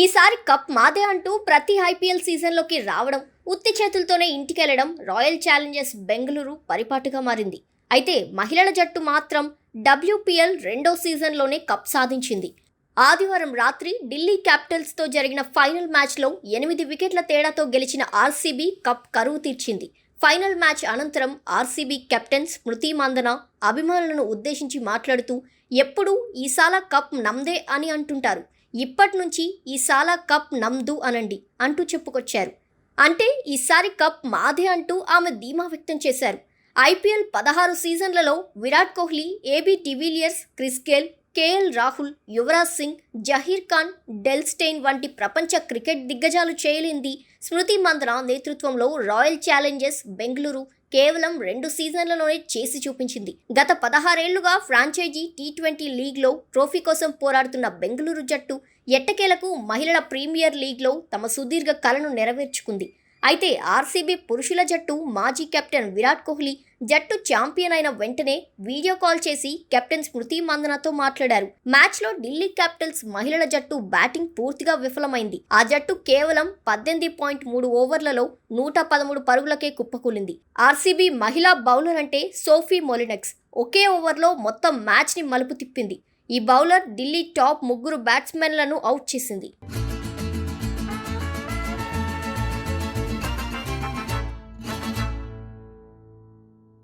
ఈసారి కప్ మాదే అంటూ ప్రతి ఐపీఎల్ సీజన్లోకి రావడం ఉత్తి చేతులతోనే ఇంటికెళ్ళడం రాయల్ ఛాలెంజర్స్ బెంగళూరు పరిపాటుగా మారింది. అయితే మహిళల జట్టు మాత్రం డబ్ల్యూపీఎల్ రెండో సీజన్లోనే కప్ సాధించింది. ఆదివారం రాత్రి ఢిల్లీ క్యాపిటల్స్తో జరిగిన ఫైనల్ మ్యాచ్లో ఎనిమిది వికెట్ల తేడాతో గెలిచిన ఆర్సీబీ కప్ కరువు తీర్చింది. ఫైనల్ మ్యాచ్ అనంతరం ఆర్సీబీ కెప్టెన్ స్మృతి మందన అభిమానులను ఉద్దేశించి మాట్లాడుతూ ఎప్పుడూ ఈసాల కప్ నమ్దే అని అంటుంటారు. ఇప్పటి నుంచి ఈసాల కప్ నమ్దు అనండి అంటూ చెప్పుకొచ్చారు. అంటే ఈసారి కప్ మాదే అంటూ ఆమె ధీమా వ్యక్తం చేశారు. ఐపీఎల్ పదహారు సీజన్లలో Virat Kohli AB de Villiers Chris Gayle KL Rahul Yuvraj Singh Zaheer Khan Dale Steyn వంటి ప్రపంచ క్రికెట్ దిగ్గజాలు చేయలేంది. స్మృతి మందన నేతృత్వంలో రాయల్ ఛాలెంజర్స్ బెంగళూరు కేవలం రెండు సీజన్లలోనే చేసి చూపించింది. గత పదహారేళ్ళుగా ఫ్రాంచైజీ టీ ట్వంటీ లీగ్లో ట్రోఫీ కోసం పోరాడుతున్న బెంగళూరు జట్టు ఎట్టకేలకు మహిళల ప్రీమియర్ లీగ్లో తమ సుదీర్ఘ కలను నెరవేర్చుకుంది. అయితే ఆర్సీబీ పురుషుల జట్టు మాజీ కెప్టెన్ విరాట్ కోహ్లీ జట్టు ఛాంపియన్ అయిన వెంటనే వీడియో కాల్ చేసి కెప్టెన్ స్మృతి మందనతో మాట్లాడారు. మ్యాచ్లో ఢిల్లీ క్యాపిటల్స్ మహిళల జట్టు బ్యాటింగ్ పూర్తిగా విఫలమైంది. ఆ జట్టు కేవలం పద్దెనిమిది పాయింట్ మూడు ఓవర్లలో నూట పదమూడు పరుగులకే కుప్పకూలింది. ఆర్సీబీ మహిళా బౌలర్ అంటే సోఫీ మొలినెక్స్ ఒకే ఓవర్లో మొత్తం మ్యాచ్ని మలుపు తిప్పింది. ఈ బౌలర్ ఢిల్లీ టాప్ ముగ్గురు బ్యాట్స్మెన్లను అవుట్ చేసింది.